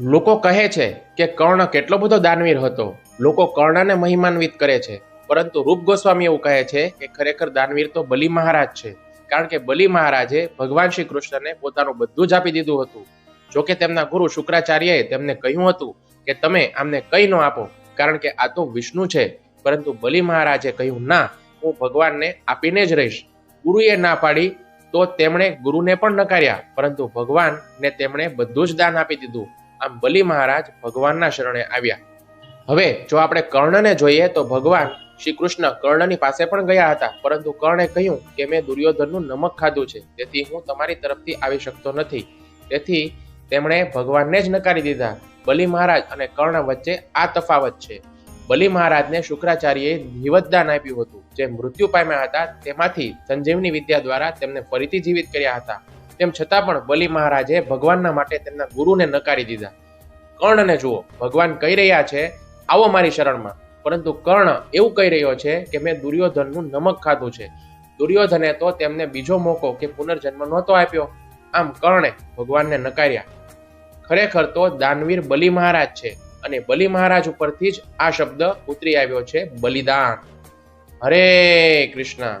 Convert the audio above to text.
લોકો કહે છે કે કર્ણ કેટલો બધો દાનવીર હતો. લોકો કર્ણને મહિમાન્વિત કરે છે. પરંતુ રૂપ ગોસ્વામી એવું કહે છે કે ખરેખર દાનવીર તો બલિ મહારાજ છે. કારણ કે બલિ મહારાજે ભગવાન શ્રી કૃષ્ણને પોતાનું બધું જ આપી દીધું હતું. જોકે તેમના ગુરુ શુક્રાચાર્યએ તેમને કહ્યું હતું કે તમે આમને કંઈ ન આપો, કારણ કે આ તો વિષ્ણુ છે. પરંતુ બલિ મહારાજે કહ્યું, ના, હું ભગવાનને આપીને જ રહીશ. ગુરુએ ના પાડી તો તેમણે ગુરુને પણ નકાર્યા, પરંતુ ભગવાનને તેમણે બધું જ દાન આપી દીધું. આમ બલિ મહારાજ ભગવાનના શરણે આવ્યા. હવે જો આપણે કર્ણને જોઈએ તો ભગવાન શ્રી કૃષ્ણ કર્ણની પાસે પણ ગયા હતા, પરંતુ કર્ણે કહ્યું કે મેં દુર્યોધનનું નમક ખાધું છે, તેથી હું તમારી તરફથી આવી શકતો નથી. તેથી તેમણે ભગવાનને જ નકારી દીધા. બલિ મહારાજ અને કર્ણ વચ્ચે આ તફાવત છે. બલિ મહારાજને શુક્રાચાર્યએ નિવતદાન આપ્યું હતું. જે મૃત્યુ પામ્યા હતા, તેમાંથી સંજીવની વિદ્યા દ્વારા તેમને ફરીથી જીવિત કર્યા હતા. તેમ છતાં પણ બલિ મહારાજે ભગવાનના માટે તેમના ગુરુને નકારી દીધા. કર્ણને જુઓ, ભગવાન કહી રહ્યા છે, આવો મારી શરણમાં. પરંતુ કર્ણ એવું કહી રહ્યો છે કે, મેં દુર્યોધનનું નમક ખાધું છે. દુર્યોધને તો તેમને બીજો મોકો કે પુનર્જન્મ નહોતો આપ્યો. આમ કર્ણે ભગવાનને નકાર્યા. ખરેખર તો દાનવીર બલિ મહારાજ છે અને બલિ મહારાજ ઉપરથી જ આ શબ્દ ઉતરી આવ્યો છે, બલિદાન. હરે કૃષ્ણ.